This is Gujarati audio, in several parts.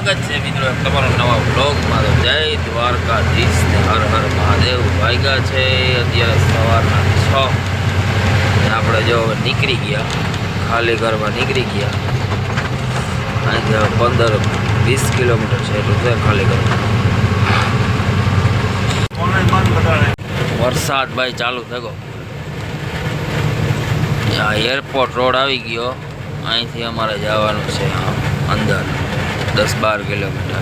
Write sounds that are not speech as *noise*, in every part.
સ્વાગત છે મિત્રો તમારો નવા બ્લોગમાં તો જય દ્વારકાધીશ ને હર હર મહાદેવ. વાગ્યા છે અત્યારે સવારના છ. આપણે જો હવે નીકળી ગયા. ખાલી ઘરમાં નીકળી ગયા. અહીંથી પંદર વીસ કિલોમીટર છે એટલું છે ખાલી ઘરમાં. વરસાદ ભાઈ ચાલુ થયો આ એરપોર્ટ રોડ આવી ગયો. અહીંથી અમારે જવાનું છે અંદર. દસ બાર કિલોમીટર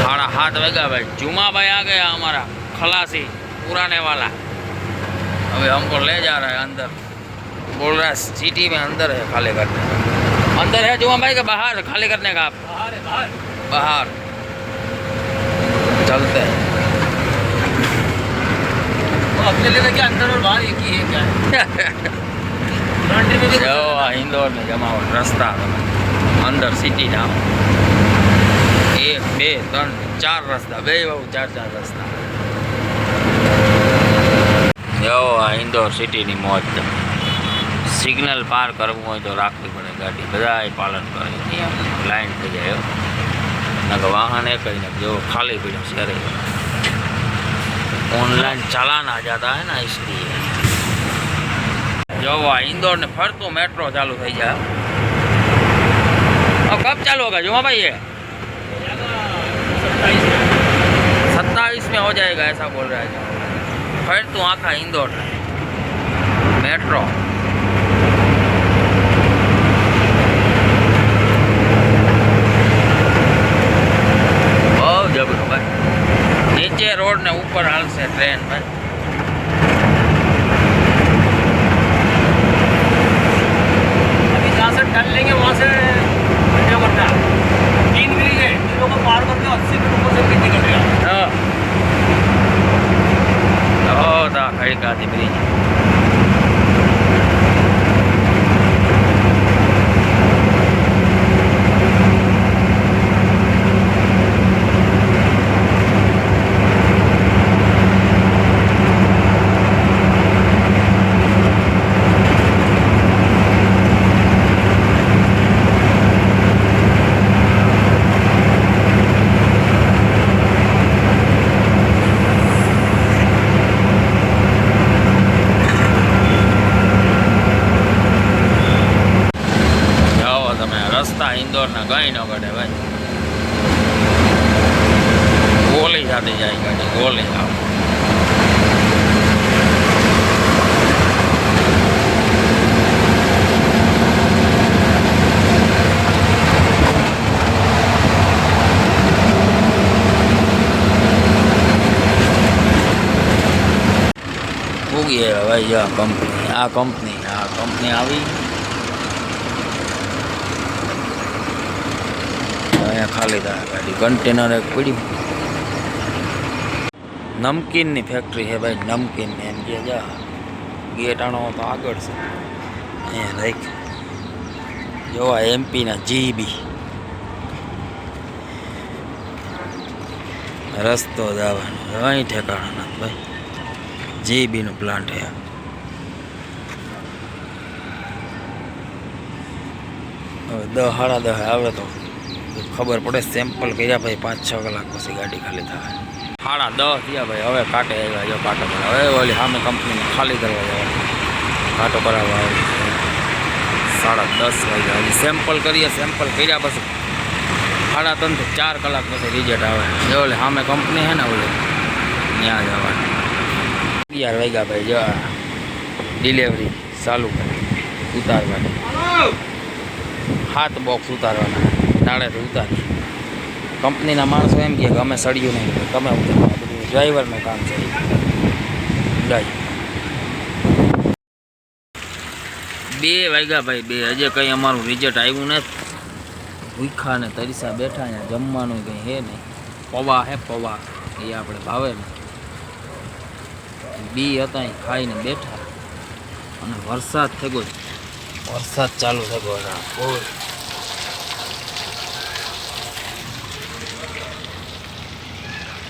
साढ़ा हाथ वेगा भाई जुमा भाई आ गया हमारा खलासी पुराने वाला अभी हमको ले जा रहा है अंदर बोल रहा है सिटी में अंदर है खाली करने अंदर है जुमा भाई के बाहर खाली करने का आप बाहर चलते हैं अपने लिए क्या अंदर और बाहर एक ही है क्या है *laughs* लॉन्ड्री में भी જો આ ઇન્દોરને જમાવટ રસ્તા તમે અંદર સિટીના એક બે ત્રણ ચાર રસ્તા બે બહુ ચાર ચાર રસ્તા જો આ ઇન્દોર સિટીની મોજ તમે સિગ્નલ પાર કરવું હોય તો રાખવી પડે ગાડી બધાય પાલન કરે નિયમ લાઈન થઈ જાય નકર વાહન એક જ જો ખાલી પડ્યો શહેરે ऑनलाइन चालान आ जाता है ना इसलिए જો આ इंदौर ने फरतो मेट्रो चालू થઈ જાય अब कब चालू होगा जुमा भाई ये सत्ताईस में हो जाएगा ऐसा बोल रहा है फिर तो आखा इंदौर मेट्रो રોડ ને ઉપર હાલશે ટ્રેન ભાઈ अभी जहाँ से टल लेंगे वहाँ से क्या करना है तीन ब्रिज है तीनों को पार करके अस्सी किलोमीटर से ब्रिज निकल गया હા ઓ તા ખડકાથી બ્રિજ ભાઈ જો કંપની આ કંપની આ કંપની આવી. અહીંયા ખાલી થાય ગાડી કન્ટેનર એક પડ્યું નમકીનની ફેક્ટરી છે ભાઈ નમકીન એમ કે જા ગેટ આણો તો આગળ છે. અહીંયા રાખ. જોવા એમપીના જીબી રસ્તો જવાનો અહીં ઠેકાણો નથી ભાઈ. જીબીનું પ્લાન્ટ છે. હવે દસ સાડા દસ આવે તો ખબર પડે સેમ્પલ કર્યા પછી પાંચ, છ કલાક પછી ગાડી ખાલી થાય. સાડા દસ થયા ભાઈ, હવે કાંટે આવ્યા, જો કાંટો પર હવે ઓલી સામે કંપનીને ખાલી કરવા જવાનું. કાંટો કરાવવા આવી સાડા દસ વાગ્યા. હજી સેમ્પલ કરીએ સેમ્પલ કર્યા પછી સાડા ત્રણથી ચાર કલાક પછી રિઝલ્ટ આવે. જો ઓલી સામે કંપની છે ને ઓલી, ત્યાં જવાનું. અગિયાર વાગ્યા ભાઈ, જો ડિલિવરી ચાલુ કરી. ઉતારવાની. હાથ બોક્સ ઉતારવાના નાળેથી ઉતારી. કંપનીના માણસો એમ કહે કે અમે સળિયું નહીં, તમે ઉતારો. ડ્રાઈવરનું કામ છે. બે વાગ્યા ભાઈ, બે. હજે કંઈ અમારું રિઝલ્ટ આવ્યું નથી. ભૂખા ને તરીસા બેઠા ને જમવાનું કંઈ હે નહીં. પૌવા હે પૌવા, એ આપણે ભાવે ને. બી હતા એ ખાઈને બેઠા. અને વરસાદ થયો વરસાદ ચાલુ થયો. ગયો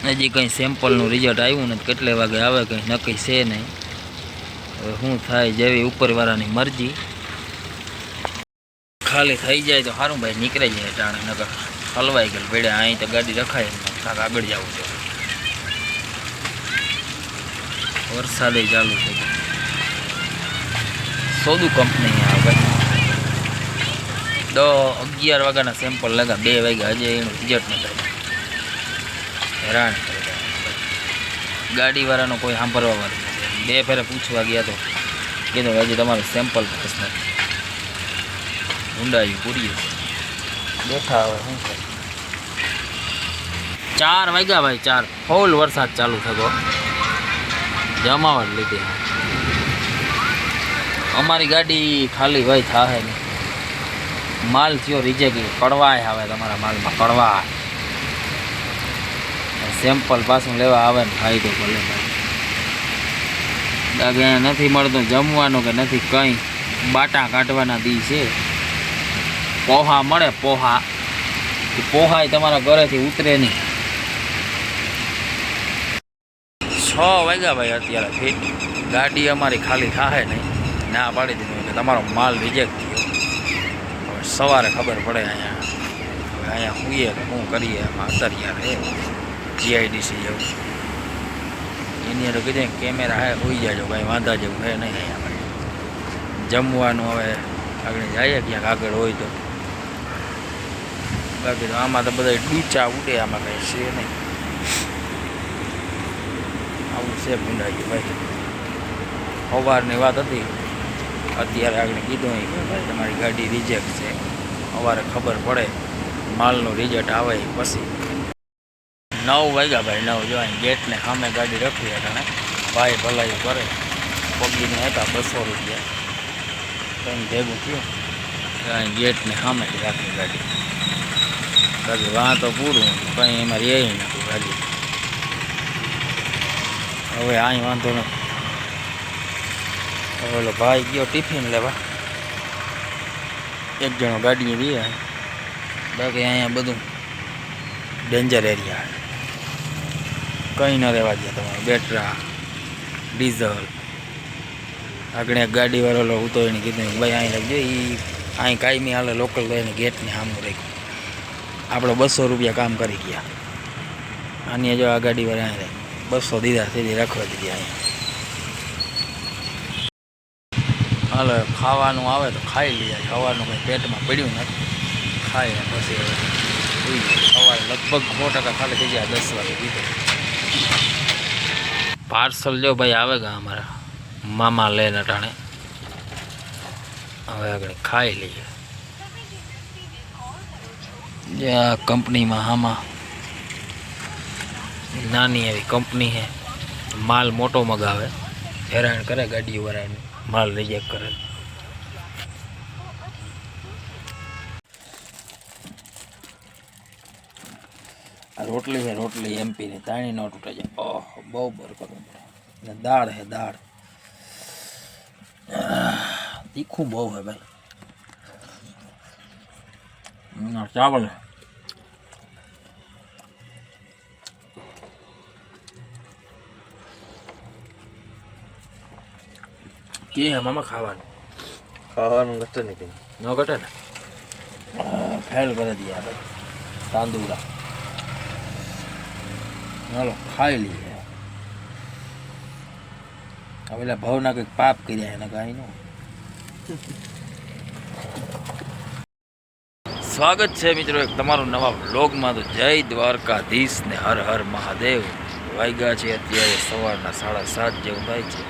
હજી કંઈ સેમ્પલનું રિઝલ્ટ આવ્યું નથી. કેટલે વાગે આવે, કંઈ નક્કી છે નહીં. હવે શું થાય, જેવી ઉપરવાળાની મરજી. ખાલી થઈ જાય તો સારું ભાઈ, નીકળી જાય ટાણે, નકર હલવાઈ ગયેલ ભેડે અહીં તો ગાડી રખાય થાક આગળ જવું છે. વરસાદે ચાલુ છે. સોદુ કંપની આ ભાઈ. દસ અગિયાર વાગ્યાના સેમ્પલ લગા. બે વાગ્યા, હજી એનું રિઝલ્ટ નથી. હેરાન ગાડીવાળાનો કોઈ સાંભળવા વાળું બે ફેરે પૂછવા ગયા તો કીધું હજી તમારું સેમ્પલ પાસ નથી ઊંડાયું પૂરીએ. બેઠા આવે શું કરે ચાર વાગ્યા ભાઈ, ચાર. ફૂલ વરસાદ ચાલુ થતો જમાવટ લીધી. અમારી ગાડી ખાલી ભાઈ થાય નહીં. માલ થયો રિજેક્ટ કડવાય આવે તમારા માલમાં કડવા સેમ્પલ પાછું લેવા આવે ને ફાયદો ભલે દાદા નથી મળતું જમવાનું કે નથી કંઈ. બાટા કાઢવાના દી છે. પોહા મળે પોહા. પોહા એ તમારા ઘરેથી ઉતરે નહીં. છ વાગ્યા ભાઈ અત્યારે ફીટ ગાડી અમારી ખાલી થાય નહીં. ના પાડી દીધું એટલે તમારો માલ રિજેક્ટ થયો. હવે સવારે ખબર પડે અહીંયા. હવે અહીંયા હુંએ તો શું કરીએ? એમાં અત્યારે જીઆઈડીસી જેવું એની અંદર કીધું કેમેરા હે, હોઈ જાજો, કાંઈ વાંધા જેવું હે નહીં. અહીંયા જમવાનું હવે આગળ જઈએ ક્યાંક આગળ હોય તો. બાકી તો આમાં તો બધા ડૂચા ઉડે, આમાં કંઈ છે નહીં. આવું છે ભૂંડાઈ ભાઈ. સવારની વાત હતી. અત્યારે આગળ કીધું કે ભાઈ, તમારી ગાડી રિજેક્ટ છે. સવારે ખબર પડે, માલનું રિઝલ્ટ આવે પછી. નવ વાગ્યા ભાઈ, નવ. જો અહીં ગેટને સામે ગાડી રખી એટલે ભાઈ ભલાઈ કરે. પગીને હતા બસો રૂપિયા. કંઈ ભેગું થયું. અહીં ગેટને સામે જ રાખી ગાડી. બાકી વાં તો પૂરું, કંઈ એમાં રહે નથી ગાડી. હવે અહીં વાંધો નથી હવે ઓલો ભાઈ ગયો ટિફિન લેવા. એક જણો ગાડીએ રહે બાકી અહીંયા બધું ડેન્જર એરિયા કંઈ ન રહેવા દે તમારે. બેટરા, ડીઝલ. આગળ ગાડીવાળો ઓલો હું તો એને કીધું ભાઈ અહીં લખજો એ અહીં કાયમી હાલે લોકલ એને ગેટને સામું રાખ્યું. આપણે બસો રૂપિયા કામ કરી ગયા. આની જો આ ગાડીવાળા અહીં રાખી. બસો દીધા સીધી રાખવા દીધી અહીંયા. હાલો ખાવાનું આવે તો ખાઈ લીધા ખાવાનું કંઈ પેટમાં પડ્યું નથી. ખાઈએ પછી. સવારે લગભગ સો ટકા ખાલી થઈ ગયા, દસ વાગે કીધું. પાર્સલ જો ભાઈ આવે ગા અમારા. મામા લે નટાણે હવે આગળ ખાઈ લઈએ. જે આ કંપનીમાં આમાં નાની એવી કંપની છે. માલ મોટો મગાવે. હેરાન કરે ગાડીઓ વાળાને માલ રિજેક્ટ કરે. રોટલી છે રોટલી એમપીની તાણી ન તૂટે છે. ઓહ બહુ બર કરવું પડે ને દાળ છે દાળ. આહ, તીખું બહુ છે ભાઈ. ના, ચાવલ છે. કે હે મામા ખાવાનું? ખાવાનું ઘટે નહીં કંઈ. ન ઘટે ને? આહ, ફેલ કરી દઈએ આપણે તાંદુડા ચાલો ખાઈ લઈએ. હવે ભાવના કંઈક પાપ કર્યા એને કાંઈ નું સ્વાગત છે મિત્રો એક તમારું નવા બ્લોગમાં તો જય દ્વારકાધીશ ને હર હર મહાદેવ. વાગ્યા છે અત્યારે સવારના સાડા સાત જેવું થાય છે.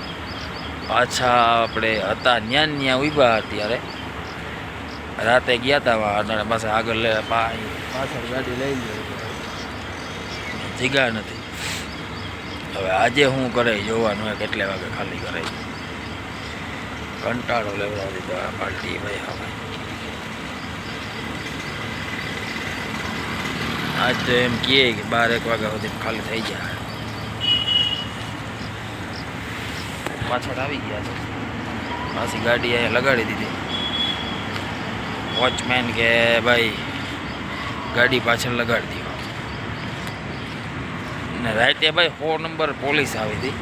પાછા આપણે હતા ન્યા ન્યા ઊભા અત્યારે. રાતે ગયા હતા અને પાસે આગળ પાછળ ગાડી લઈ લે. જગ્યા નથી. હવે આજે શું કરે જોવાનું હોય કેટલે વાગે ખાલી કરે. કંટાળો લેવડાવી દીધો આ પાર્ટી ભાઈ હવે. આજ તો એમ કહે કે બાર એક વાગ્યા સુધી ખાલી થઈ જાય. પાછળ આવી ગયા છે. પાછી ગાડી અહીંયા લગાડી દીધી. વોચમેન કે ભાઈ, ગાડી પાછળ લગાડી દો ને રાતે ભાઈ સો નંબર પોલીસ આવી હતી.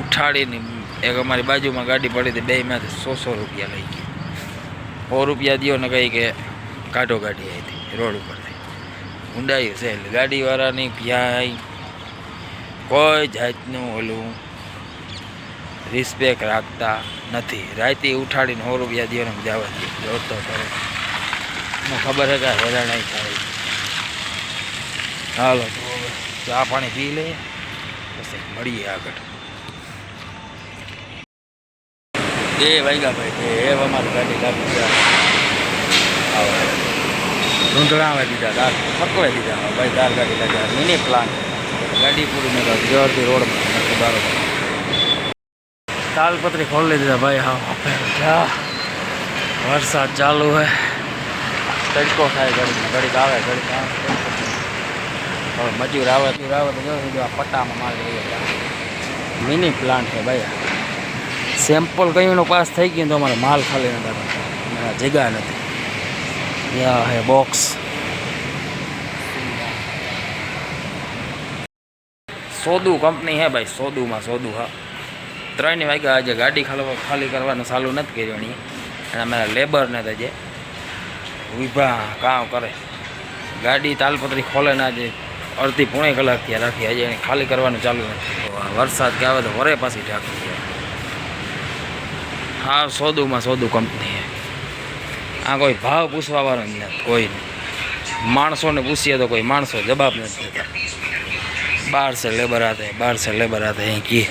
ઉઠાડીને એક અમારી બાજુમાં ગાડી પડી હતી, બેમાંથી સો સો રૂપિયા લઈ ગઈ સો રૂપિયા દો ને કહી કે કાઢો ગાડી આવી હતી રોડ ઉપરથી. ઊંડાયું છે એટલે ગાડીવાળાની ક્યાંય કોઈ જાતનું ઓલું રિસ્પેક્ટ રાખતા નથી. રાતે ઉઠાડીને સો રૂપિયા દો ને જવા દે જોડતો કરે. ખબર હે કે હેરાન થાય. હાલો. તો ચા પાણી પી લઈએ. પછી મળીએ આગળ. બે વાગ્યા ભાઈ બે એ અમારી ગાડી લાગી ગયા. આવો. ધૂંધળા આવી દીધા દાર પકવાઈ દીધા. હવે ભાઈ દાર ગાડી લાગ્યા. મિની પ્લાન ગાડી પૂરી મેં કહ્યું જોરથી રોડમાં. નથી બરોબર તાલપત્રી ખોલી દીધા ભાઈ, હા. જા. વરસાદ ચાલુ હે. તડકો થાય ઘડીક ઘડીક આવે ઘડીક આવે. હવે મજૂર આવે મજૂર આવે, તો જો આ પટ્ટામાં માલ લઈ ગયા મિની પ્લાન્ટ છે ભાઈ સેમ્પલ કઈનું પાસ થઈ ગયું તો અમારે માલ ખાલી નથી અમારા જગ્યા નથી. યા હે બોક્સ સોદુ કંપની હે ભાઈ, સોદુમાં સોદુ, હા. ત્રણ વાગ્યા આજે ગાડી ખાલી ખાલી કરવાનું ચાલુ નથી કર્યું અને અમારા લેબરને તો જે વિભા કામ કરે. ગાડી તાલપત્રી ખોલે ના જે અડધી પોણે કલાક ત્યાં રાખી આજે એને ખાલી કરવાનું ચાલુ નથી વરસાદ કે આવે તો વરે પાછી ઢાંકી હા સોદુમાં સોદુ કંપની આ કોઈ ભાવ પૂછવાવાળો જ નથી કોઈ માણસોને પૂછીએ તો કોઈ માણસો જવાબ નથી દેતા. બારસે લેબર આતે બારસે લેબર આતે અહીં કહે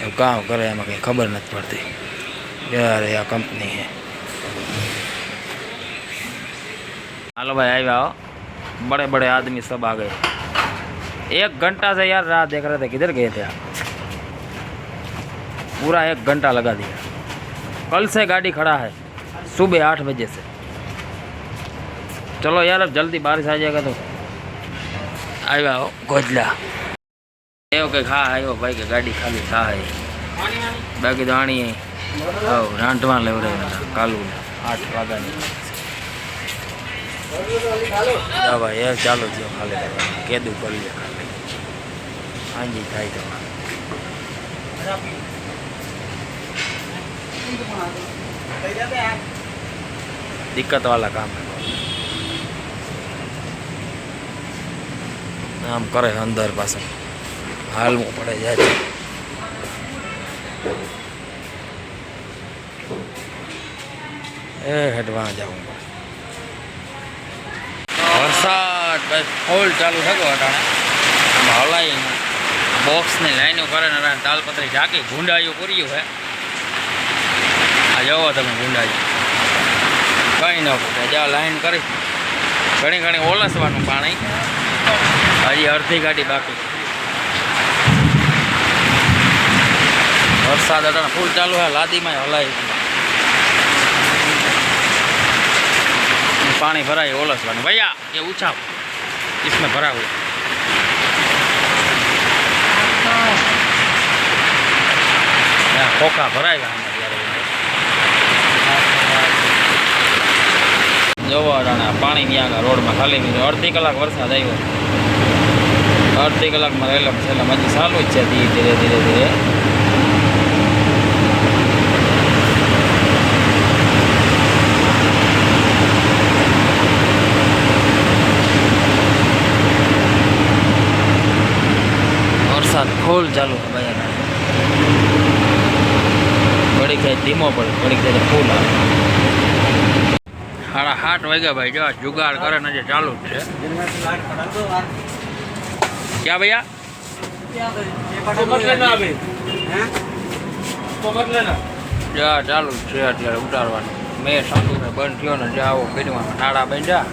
એવું કામ કરે, એમાં કંઈ ખબર નથી પડતી. યાર આ કંપની છે. હાલો ભાઈ, આવ્યા बड़े बड़े आदमी सब आ गए। एक घंटा से यार रात देख रहे थे, किधर गए थे आप? पूरा एक घंटा लगा दिया। कल से गाड़ी खड़ा है, सुबह आठ बजे से। चलो यार, अब जल्दी बारिश आ जाएगा तो। आएगा गोजला। के खा, आयो भाई के गाड़ी खाली, खा है बाकी तो आनी है। रांठवा ले कालू। आठ वागा ભાઈ, એ ચાલુ થયો ખાલી કેદું લે ખાલી. હાંજી થાય તમારે દિક્કત વાળા કામ આમ કરે અંદર પાસે હાલવું પડે જાય એ હેઠવા જવું બસ ફોલ ચાલુ થતો અટાણે. હલાય હલાવી બોક્સની લાઈનો કરે ને તાલપત્રી ઢાંકી ગુંડાયું પૂર્યું હે. આ જવો તમે ગુંડાયું. કંઈ ન ખૂટે જ્યાં લાઈન કરી. ઘણી ઘણી ઓલસવાનું પાણી. હજી અડધી ગાડી બાકી. વરસાદ અટાણે ફૂલ ચાલુ હે, લાદીમાં હલાવી પાણી ભરાય ઓલસવાનું. ભૈયા, એ ઉછાવ इसमें भरा हुआ यहाँ खोखा भराएगा જોવો અટાણા પાણી ત્યાં આગળ રોડમાં ખાલી બીજું અડધી કલાક વરસાદ આવ્યો અડધી કલાકમાં રહેલો છેલ્લે હજી ચાલુ જ છે ધીરે ધીરે ધીરે ધીરે ફૂલ ચાલુ છે ભાઈ ઘડીક થાય ધીમો પડે, ઘડીક થાય ફૂલ આવે. સાડા સાત વાગ્યા ભાઈ, જો જુગાડ કરે ને જે ચાલુ જ છે. ક્યાં ભૈયા? જા ચાલુ જ છે અત્યારે ઉતારવાનું. મેં સંતુને બંધ થયો ને જાઓ ફેરવામાં નાળા બાંધ્યા.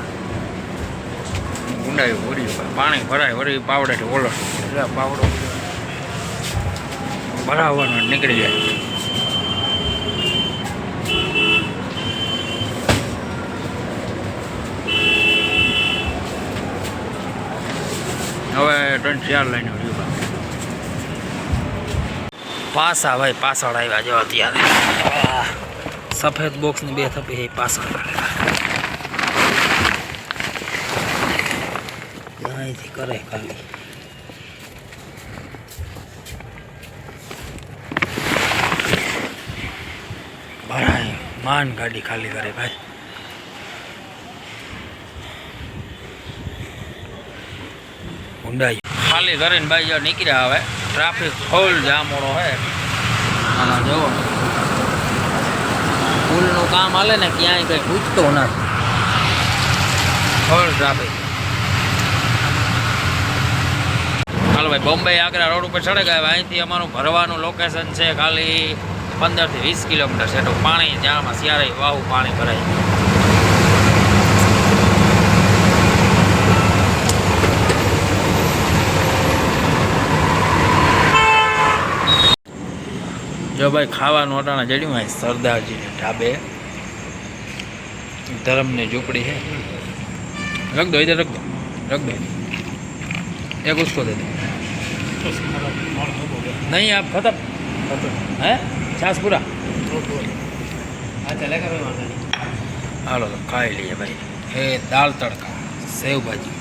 ઊંડાયું ભર્યું. પાણી ભરાય, વળી પાવડેથી ઓલો પાવડો ભરાવવાનો નીકળી જાય. હવે ત્રણ ચાર લઈને રહ્યું. પાસા ભાઈ પાછળ આવ્યા જો અત્યારે. સફેદ બોક્સની બે થપી પાછળ અહીંથી કરે ખાલી. માન ગાડી ખાલી કરે ભાઈ. ઊંડાઈ. ખાલી કરીને ભાઈ જો નીકળ્યા આવે ટ્રાફિક ફૂલ જામોડો હે. આમાં જોવો પુલનું કામ હાલે ને ક્યાંય કંઈ પૂછતો નથી. Full traffic. હાલો ભાઈ, બોમ્બે આગ્રા રોડ ઉપર ચડે ગયા. અહીંથી અમારું ભરવાનું લોકેશન છે ખાલી पंदर थी वीस किलोमीटर से पानी जहाँ में सियारे पानी भराय जो भाई खावा नोटा जड़ी भाई सरदार जी ने ढाबे धर्म ने झूपड़ी है रख दो इधर रख दो रख दो एक उसको दे दो नहीं आप खत्म है है छाछ पूरा हाँ चलेगा भाई वहाँ से। हालो तो खाई लिए भाई ये दाल तड़का सेव भाजी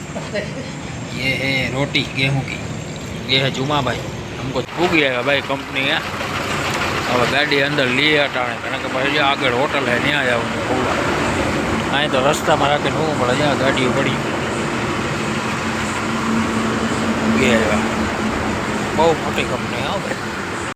ये है रोटी गेहूं की ये है जुमा भाई हमको भूख गया भाई कंपनी है હવે ગાડી અંદર લઈએ અટાણે કારણ કે ભાઈ આગળ હોટલ હે ત્યાં જવાનું ખોલવા અહીં તો રસ્તામાં રાખીને શું પડે જ્યાં ગાડીઓ પડી બે આવ્યા બહુ મોટી કંપની હા ભાઈ